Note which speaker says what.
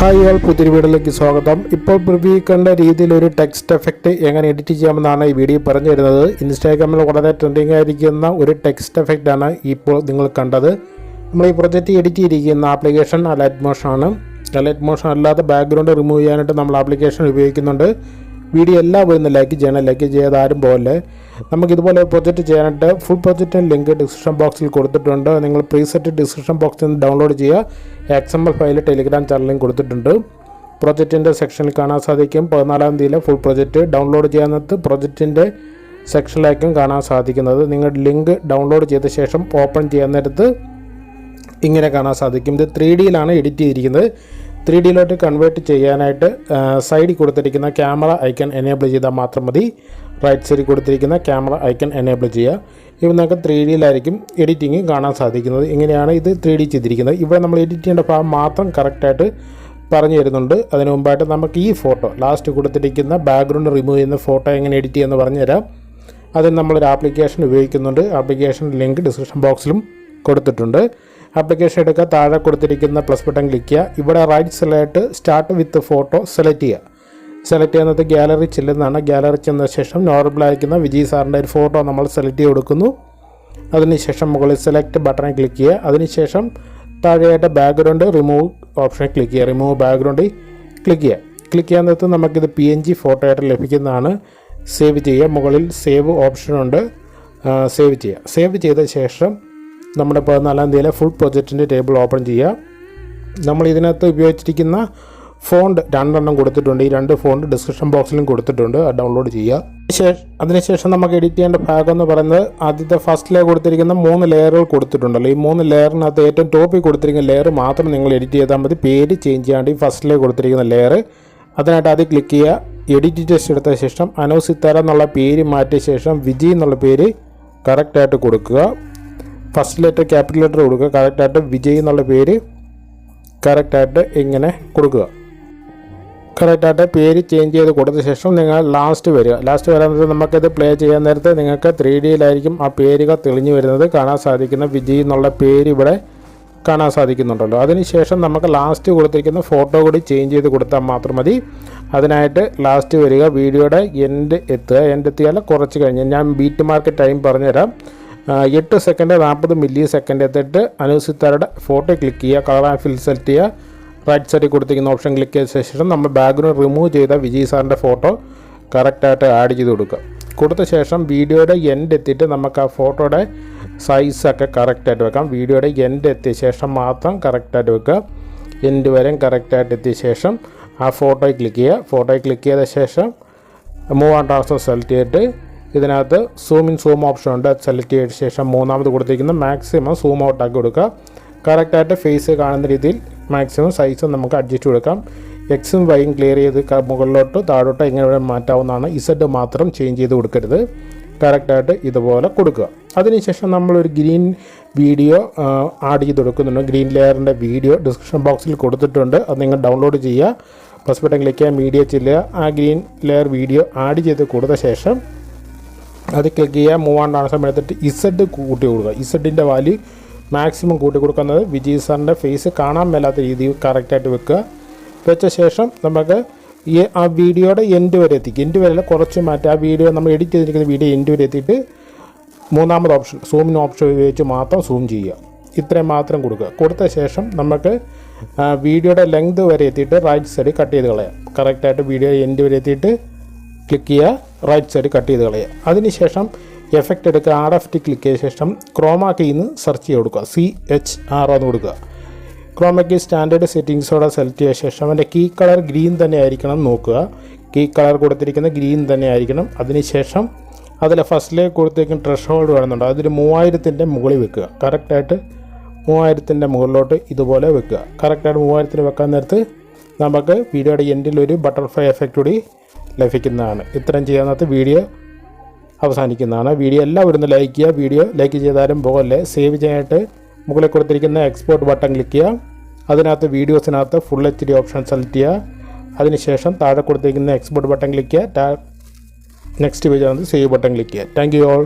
Speaker 1: Hi all പുതിരി വീഡിയോയിലേക്ക് സ്വാഗതം. ഇപ്പോൾ പ്രിവ്യൂ കണ്ട രീതിയിൽ ഒരു ടെക്സ്റ്റ് എഫക്റ്റ് എങ്ങനെ എഡിറ്റ് ചെയ്യാമെന്നാണ് ഈ വീഡിയോ പറഞ്ഞു തരുന്നത് ഇൻസ്റ്റാഗ്രാമിൽ വളരെ ട്രെൻഡിങ് ആയിരിക്കുന്ന ഒരു ടെക്സ്റ്റ് എഫക്റ്റ് ആണ് ഇപ്പോൾ നിങ്ങൾ കണ്ടത്. നമ്മൾ ഈ പ്രൊജക്റ്റ് എഡിറ്റ് ചെയ്തിരിക്കുന്ന ആപ്ലിക്കേഷൻ അലൈറ്റ് മോഷൻ ആണ്. അലൈറ്റ് മോഷൻ അല്ലാതെ ബാക്ക്ഗ്രൗണ്ട് റിമൂവ് ചെയ്യാനായിട്ട് നമ്മൾ ആപ്ലിക്കേഷൻ ഉപയോഗിക്കുന്നുണ്ട്. വീഡിയോ എല്ലാവരും ഒന്ന് ലൈക്ക് ചെയ്യണം. ലൈക്ക് ചെയ്യാതെ ആരും പോലെ നമുക്ക് ഇതുപോലെ പ്രൊജക്റ്റ് ചെയ്യാനായിട്ട് ഫുൾ പ്രൊജക്റ്റിന് ലിങ്ക് ഡിസ്ക്രിപ്ഷൻ ബോക്സിൽ കൊടുത്തിട്ടുണ്ട്. നിങ്ങൾ പ്രീസെറ്റ് ഡിസ്ക്രിപ്ഷൻ ബോക്സിൽ നിന്ന് ഡൗൺലോഡ് ചെയ്യുക. X M L file Telegram ചാനലിലും കൊടുത്തിട്ടുണ്ട് പ്രൊജക്റ്റിന്റെ സെക്ഷനിൽ കാണാൻ സാധിക്കും. പതിനാലാം തീയതിയിലെ ഫുൾ പ്രൊജക്റ്റ് ഡൗൺലോഡ് ചെയ്യാനത്ത് പ്രൊജക്റ്റിന്റെ സെക്ഷനിലായിരിക്കും കാണാൻ സാധിക്കുന്നത്. നിങ്ങൾ ലിങ്ക് ഡൗൺലോഡ് ചെയ്ത ശേഷം ഓപ്പൺ ചെയ്യുന്നിടത്ത് ഇങ്ങനെ കാണാൻ സാധിക്കും. ഇത് ത്രീ ഡിയിലാണ് എഡിറ്റ് ചെയ്തിരിക്കുന്നത്. ത്രീ ഡിയിലോട്ട് കൺവേർട്ട് ചെയ്യാനായിട്ട് സൈഡിൽ കൊടുത്തിരിക്കുന്ന ക്യാമറ ഐക്കൺ എനേബിൾ ചെയ്താൽ മാത്രം മതി. റൈറ്റ് സൈഡിൽ കൊടുത്തിരിക്കുന്ന ക്യാമറ ഐക്കൺ എനേബിൾ ചെയ്യുക. ഇവ നമുക്ക് ത്രീ ഡിയിലായിരിക്കും എഡിറ്റിംഗ് കാണാൻ സാധിക്കുന്നത്. ഇങ്ങനെയാണ് ഇത് ത്രീ ഡി ചെയ്തിരിക്കുന്നത്. ഇവിടെ നമ്മൾ എഡിറ്റ് ചെയ്യേണ്ട ഭാഗം മാത്രം കറക്റ്റായിട്ട് പറഞ്ഞു തരുന്നുണ്ട്. അതിന് മുമ്പായിട്ട് നമുക്ക് ഈ ഫോട്ടോ ലാസ്റ്റ് കൊടുത്തിരിക്കുന്ന ബാക്ക്ഗ്രൗണ്ട് റിമൂവ് ചെയ്യുന്ന ഫോട്ടോ എങ്ങനെ എഡിറ്റ് ചെയ്യുമെന്ന് പറഞ്ഞു തരാം. അതിന് നമ്മളൊരു ആപ്ലിക്കേഷൻ ഉപയോഗിക്കുന്നുണ്ട്. ആപ്ലിക്കേഷൻ ലിങ്ക് ഡിസ്ക്രിപ്ഷൻ ബോക്സിലും കൊടുത്തിട്ടുണ്ട്. ആപ്ലിക്കേഷൻ എടുക്കുക താഴെ കൊടുത്തിരിക്കുന്ന പ്ലസ് ബട്ടൺ ക്ലിക്ക് ചെയ്യുക. ഇവിടെ റൈറ്റ് സൈഡിലായിട്ട് സ്റ്റാർട്ട് വിത്ത് ഫോട്ടോ സെലക്ട് ചെയ്യുക. സെലക്ട് ചെയ്യുന്നത് ഗാലറി ചെല്ലുന്നതാണ്. ഗാലറി ചെന്ന ശേഷം നോർമലായിരിക്കുന്ന വിജയ് സാറിന്റെ ഒരു ഫോട്ടോ നമ്മൾ സെലക്ട് ചെയ്ത് കൊടുക്കുന്നു. അതിനുശേഷം മുകളിൽ സെലക്ട് ബട്ടണിൽ ക്ലിക്ക് ചെയ്യുക. അതിനുശേഷം താഴെയായിട്ട് ബാക്ക്ഗ്രൗണ്ട് റിമൂവ് ഓപ്ഷനിൽ ക്ലിക്ക് ചെയ്യുക. റിമൂവ് ബാക്ക്ഗ്രൗണ്ടിൽ ക്ലിക്ക് ചെയ്യുക. ക്ലിക്ക് ചെയ്യാൻ നേരത്ത് നമുക്കിത് പി എൻ ജി ഫോട്ടോ ആയിട്ട് ലഭിക്കുന്നതാണ്. സേവ് ചെയ്യുക. മുകളിൽ സേവ് ഓപ്ഷനുണ്ട് സേവ് ചെയ്യുക. സേവ് ചെയ്ത ശേഷം നമ്മുടെ പതിനാലാം തീയതിയിലെ ഫുൾ പ്രൊജക്റ്റിന്റെ ടേബിൾ ഓപ്പൺ ചെയ്യുക. നമ്മൾ ഇതിനകത്ത് ഉപയോഗിച്ചിരിക്കുന്ന ഫോണ്ട് രണ്ടെണ്ണം കൊടുത്തിട്ടുണ്ട്. ഈ രണ്ട് ഫോണ്ട് ഡിസ്ക്രിപ്ഷൻ ബോക്സിലും കൊടുത്തിട്ടുണ്ട്. ഡൗൺലോഡ് ചെയ്യുക. ശേഷം അതിനുശേഷം നമുക്ക് എഡിറ്റ് ചെയ്യേണ്ട ഭാഗം എന്ന് പറയുന്നത് ആദ്യത്തെ ഫസ്റ്റ് ലെയർ കൊടുത്തിരിക്കുന്ന മൂന്ന് ലെയറുകൾ കൊടുത്തിട്ടുണ്ടല്ലോ. ഈ മൂന്ന് ലെയറിനകത്ത് ഏറ്റവും ടോപ്പിൽ കൊടുത്തിരിക്കുന്ന ലെയർ മാത്രം നിങ്ങൾ എഡിറ്റ് ചെയ്താൽ മതി. പേര് ചേഞ്ച് ചെയ്യാണ്ട് ഈ ഫസ്റ്റ് ലെയർ കൊടുത്തിരിക്കുന്ന ലെയർ അതിനായിട്ട് ആദ്യം ക്ലിക്ക് ചെയ്യുക. എഡിറ്റ് ടെസ്റ്റ് എടുത്ത ശേഷം അനൗ സിത്താര എന്നുള്ള പേര് മാറ്റിയ ശേഷം വിജയ് എന്നുള്ള പേര് കറക്റ്റായിട്ട് കൊടുക്കുക. ഫസ്റ്റ് ലെറ്റർ ക്യാപിറ്റൽ ലെറ്റർ കൊടുക്കുക. കറക്റ്റായിട്ട് വിജയ് എന്നുള്ള പേര് കറക്റ്റായിട്ട് ഇങ്ങനെ കൊടുക്കുക. കറക്റ്റായിട്ട് പേര് ചേഞ്ച് ചെയ്ത് കൊടുത്ത ശേഷം നിങ്ങൾ ലാസ്റ്റ് വരിക. ലാസ്റ്റ് വരാൻ നേരത്തെ നമുക്കിത് പ്ലേ ചെയ്യാൻ നേരത്തെ നിങ്ങൾക്ക് ത്രീ ഡിയിലായിരിക്കും ആ പേരുകൾ തെളിഞ്ഞു വരുന്നത്. കാണാൻ സാധിക്കുന്ന വിജയ് എന്നുള്ള പേര് ഇവിടെ കാണാൻ സാധിക്കുന്നുണ്ടല്ലോ. അതിനുശേഷം നമുക്ക് ലാസ്റ്റ് കൊടുത്തിരിക്കുന്ന ഫോട്ടോ കൂടി ചേഞ്ച് ചെയ്ത് കൊടുത്താൽ മാത്രം മതി. അതിനായിട്ട് ലാസ്റ്റ് വരിക. വീഡിയോയുടെ എൻഡ് എത്തുക. എൻഡ് എത്തിയാൽ കുറച്ച് കഴിഞ്ഞ്. ഞാൻ ബീറ്റ് മാർക്ക് ടൈം പറഞ്ഞുതരാം. എട്ട് സെക്കൻഡ് നാൽപ്പത് മില്ലി സെക്കൻഡ് എത്തിയിട്ട് അനുസിത്താരുടെ ഫോട്ടോ ക്ലിക്ക് ചെയ്യുക കളർ ആൻഡ് ഫിൽ സെലക്ട് ചെയ്യുക. റൈറ്റ് സൈഡിൽ കൊടുത്തിരിക്കുന്ന ഓപ്ഷൻ ക്ലിക്ക് ചെയ്ത ശേഷം നമ്മൾ ബാക്ക്ഗ്രൗണ്ട് റിമൂവ് ചെയ്ത വിജയ് സാറിന്റെ ഫോട്ടോ കറക്റ്റായിട്ട് ആഡ് ചെയ്ത് കൊടുക്കുക. കൊടുത്ത ശേഷം വീഡിയോയുടെ എൻഡ് എത്തിയിട്ട് നമുക്ക് ആ ഫോട്ടോയുടെ സൈസൊക്കെ കറക്റ്റായിട്ട് വെക്കാം. വീഡിയോയുടെ എൻഡ് എത്തിയ ശേഷം മാത്രം കറക്റ്റായിട്ട് വെക്കുക. എൻഡ് വരെയും കറക്റ്റായിട്ട് എത്തിയ ശേഷം ആ ഫോട്ടോയിൽ ക്ലിക്ക് ചെയ്യുക. ഫോട്ടോയിൽ ക്ലിക്ക് ചെയ്ത ശേഷം മൂവ് ആൻഡ് ട്രാൻസ്ഫർ സെലക്ട് ചെയ്തിട്ട് ഇതിനകത്ത് സൂം ഇൻ സൂം ഓപ്ഷൻ ഉണ്ട്. അത് സെലക്ട് ചെയ്ത ശേഷം മൂന്നാമത് കൊടുത്തിരിക്കുന്ന മാക്സിമം സൂം ഔട്ട് ആക്കി കൊടുക്കുക. കറക്റ്റായിട്ട് ഫേസ് കാണുന്ന രീതിയിൽ മാക്സിമം സൈസ് നമുക്ക് അഡ്ജസ്റ്റ് കൊടുക്കാം. എക്സും വൈയും ക്ലിയർ ചെയ്ത് മുകളിലോട്ടോ താഴോട്ടോ ഇങ്ങനെ ഇവിടെ മാറ്റാവുന്നതാണ്. ഇസഡ് മാത്രം ചേഞ്ച് ചെയ്ത് കൊടുക്കരുത്. കറക്റ്റായിട്ട് ഇതുപോലെ കൊടുക്കുക. അതിനുശേഷം നമ്മളൊരു ഗ്രീൻ വീഡിയോ ആഡ് ചെയ്ത് കൊടുക്കുന്നുണ്ട്. ഗ്രീൻ ലെയറിന്റെ വീഡിയോ ഡിസ്ക്രിപ്ഷൻ ബോക്സിൽ കൊടുത്തിട്ടുണ്ട്. അത് നിങ്ങൾ ഡൗൺലോഡ് ചെയ്യുക. പ്ലസ് ബട്ടൺ ക്ലിക്ക് ചെയ്യുക മീഡിയ ചെല്ലുക. ആ ഗ്രീൻ ലെയർ വീഡിയോ ആഡ് ചെയ്ത് കൊടുത്ത ശേഷം അത് ക്ലിക്ക് ചെയ്യുക മൂവ് ആൺ സമയം എടുത്തിട്ട് ഇസഡ് കൂട്ടി കൊടുക്കുക. ഇസഡിന്റെ വാല്യൂ മാക്സിമം കൂട്ടി കൊടുക്കുന്നത് വിജയ് സാറിന്റെ ഫേസ് കാണാൻ മേലാത്ത രീതിയിൽ കറക്റ്റായിട്ട് വെക്കുക. വെച്ച ശേഷം നമുക്ക് ഈ ആ വീഡിയോയുടെ എൻഡ് വരെ എത്തിക്കും. എൻഡ് വരെ കുറച്ച് മാറ്റുക ആ വീഡിയോ നമ്മൾ എഡിറ്റ് ചെയ്തിരിക്കുന്ന വീഡിയോ എൻഡ് വരെ എത്തിയിട്ട് മൂന്നാമത് ഓപ്ഷൻ സൂമിന് ഓപ്ഷൻ ഉപയോഗിച്ച് മാത്രം സൂം ചെയ്യുക. ഇത്രയും മാത്രം കൊടുക്കുക. കൊടുത്ത ശേഷം നമുക്ക് വീഡിയോയുടെ ലെങ്ത് വരെ എത്തിയിട്ട് റൈറ്റ് സൈഡ് കട്ട് ചെയ്ത് കളയാം. കറക്റ്റായിട്ട് വീഡിയോ എൻഡ് വരെ എത്തിയിട്ട് ക്ലിക്ക് ചെയ്യുക റൈറ്റ് സൈഡ് കട്ട് ചെയ്ത് കളയുക. അതിനുശേഷം എഫക്റ്റ് എടുക്കുക ആർ എഫ് ടി ക്ലിക്ക് ചെയ്ത ശേഷം ക്രോമാ കീന്ന് സെർച്ച് ചെയ്ത് കൊടുക്കുക. സി എച്ച് ആർ എന്ന് കൊടുക്കുക. ക്രോമയ്ക്ക് സ്റ്റാൻഡേർഡ് സെറ്റിങ്സോടെ സെലക്ട് ചെയ്ത ശേഷം അതിന്റെ കീ കളർ ഗ്രീൻ തന്നെ ആയിരിക്കണം നോക്കുക. കീ കളർ കൊടുത്തിരിക്കുന്ന ഗ്രീൻ തന്നെ ആയിരിക്കണം. അതിനുശേഷം അതിൽ ഫസ്റ്റിലേക്ക് കൊടുത്തേക്കും ട്രഷ് ഹോൾഡ് വേണമെന്നുണ്ട്. അതൊരു മൂവായിരത്തിന്റെ മുകളിൽ വെക്കുക. കറക്റ്റായിട്ട് മൂവായിരത്തിന്റെ മുകളിലോട്ട് ഇതുപോലെ വെക്കുക. കറക്റ്റായിട്ട് മൂവായിരത്തിന് വെക്കാൻ നേരത്ത് നമുക്ക് വീഡിയോയുടെ എൻഡിൽ ഒരു ബട്ടർഫ്ലൈ എഫക്റ്റ് കൂടി ലഭിക്കുന്നതാണ്. ഇത്രയും ചെയ്യാനകത്ത് വീഡിയോ അവസാനിക്കുന്നതാണ്. വീഡിയോ എല്ലാവരും ഒന്ന് ലൈക്ക് ചെയ്യുക. വീഡിയോ ലൈക്ക് ചെയ്താലും പോകല്ലേ സേവ് ചെയ്യാനായിട്ട് മുകളിൽ കൊടുത്തിരിക്കുന്ന എക്സ്പോർട്ട് ബട്ടൺ ക്ലിക്ക് ചെയ്യുക. അതിനകത്ത് വീഡിയോസിനകത്ത് full H D option select ചെയ്യുക. അതിനുശേഷം താഴെ കൊടുത്തിരിക്കുന്ന എക്സ്പോർട്ട് ബട്ടൺ ക്ലിക്ക് ചെയ്യുക. നെക്സ്റ്റ് പേജ് ആണ് സേവ് ബട്ടൺ ക്ലിക്ക് ചെയ്യുക. Thank you all